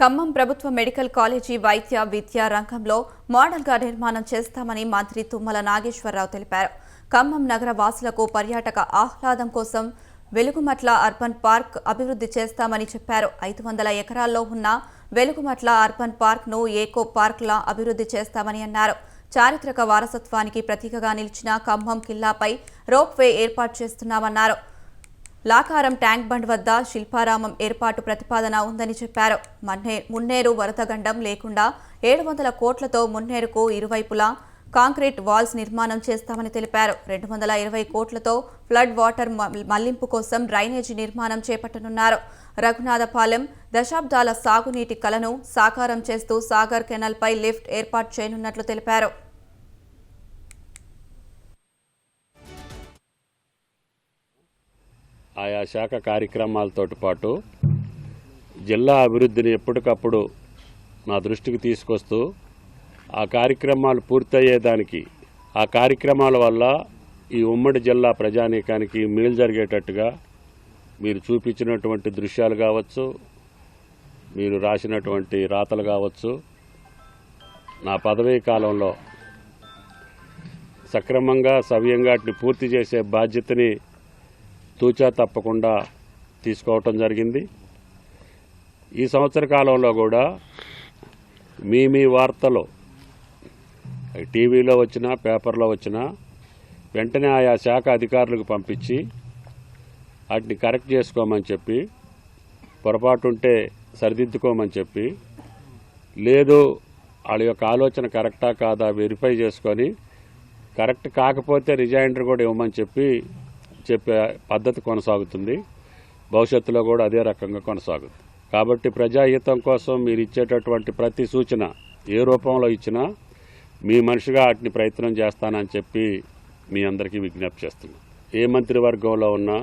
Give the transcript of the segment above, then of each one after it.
ఖమ్మం ప్రభుత్వ medical college వైద్య విద్యా రంగంలో మోడల్గా నిర్మాణం చేస్తామని మంత్రి తుమ్మల నాగేశ్వరరావు తెలిపారు. ఖమ్మం నగర వాసులకు పర్యాటక ఆహ్లాదం కోసం వెలుగుమట్ల అర్బన్ పార్క్ అభివృద్ధి చేస్తామని చెప్పారు. ఐదు వందల ఎకరాల్లో ఉన్న వెలుగుమట్ల అర్బన్ పార్క్ను ఏకో పార్క్లా అభివృద్ధి చేస్తామని అన్నారు. చారిత్రక వారసత్వానికి ప్రతీకగా నిలిచిన ఖమ్మం కిల్లాపై రోప్వే ఏర్పాటు చేస్తున్నామన్నారు. లాకారం ట్యాంక్ బండ్ వద్ద శిల్పారామం ఏర్పాటు ప్రతిపాదన ఉందని చెప్పారు. మన్నే మున్నేరు వరదగండం లేకుండా ఏడు వందల కోట్లతో మున్నేరుకు ఇరువైపులా కాంక్రీట్ వాల్స్ నిర్మాణం చేస్తామని తెలిపారు. రెండు వందల ఇరవై కోట్లతో ఫ్లడ్ వాటర్ మళ్ళింపు కోసం డ్రైనేజీ నిర్మాణం చేపట్టనున్నారు. రఘునాథపాలెం దశాబ్దాల సాగునీటి కలను సాకారం చేస్తూ సాగర్ కెనాల్పై లిఫ్ట్ ఏర్పాటు చేయనున్నట్లు తెలిపారు. ఆయా శాఖ కార్యక్రమాలతో పాటు జిల్లా అభివృద్ధిని ఎప్పటికప్పుడు నా దృష్టికి తీసుకొస్తూ ఆ కార్యక్రమాలు పూర్తయ్యేదానికి ఆ కార్యక్రమాల వల్ల ఈ ఉమ్మడి జిల్లా ప్రజానీకానికి మేలు జరిగేటట్టుగా మీరు చూపించినటువంటి దృశ్యాలు కావచ్చు మీరు రాసినటువంటి రాతలు కావచ్చు నా పదవీ కాలంలో సక్రమంగా సవ్యంగా పూర్తి చేసే బాధ్యతని తూచా తప్పకుండా తీసుకోవటం జరిగింది. ఈ సంవత్సర కాలంలో కూడా మీ మీ వార్తలు టీవీలో వచ్చినా పేపర్లో వచ్చినా వెంటనే ఆయా శాఖ అధికారులకు పంపించి వాటిని కరెక్ట్ చేసుకోమని చెప్పి పొరపాటు ఉంటే సరిదిద్దుకోమని చెప్పి లేదు వాళ్ళ యొక్క ఆలోచన కరెక్టా కాదా వెరిఫై చేసుకొని కరెక్ట్ కాకపోతే రిజైండర్ కూడా ఇవ్వమని చెప్పి చెప్పే పద్ధతి కొనసాగుతుంది. భవిష్యత్తులో కూడా అదే రకంగా కొనసాగుతుంది. కాబట్టి ప్రజాహితం కోసం మీరు ఇచ్చేటటువంటి ప్రతి సూచన ఏ రూపంలో ఇచ్చినా మీ మనిషిగా వాటిని ప్రయత్నం చేస్తానని చెప్పి మీ అందరికీ విజ్ఞప్తి చేస్తున్నాను ఏ మంత్రివర్గంలో ఉన్నా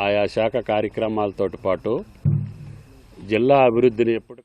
ఆయా శాఖ కార్యక్రమాలతో పాటు జిల్లా అభివృద్ధిని ఎప్పుడు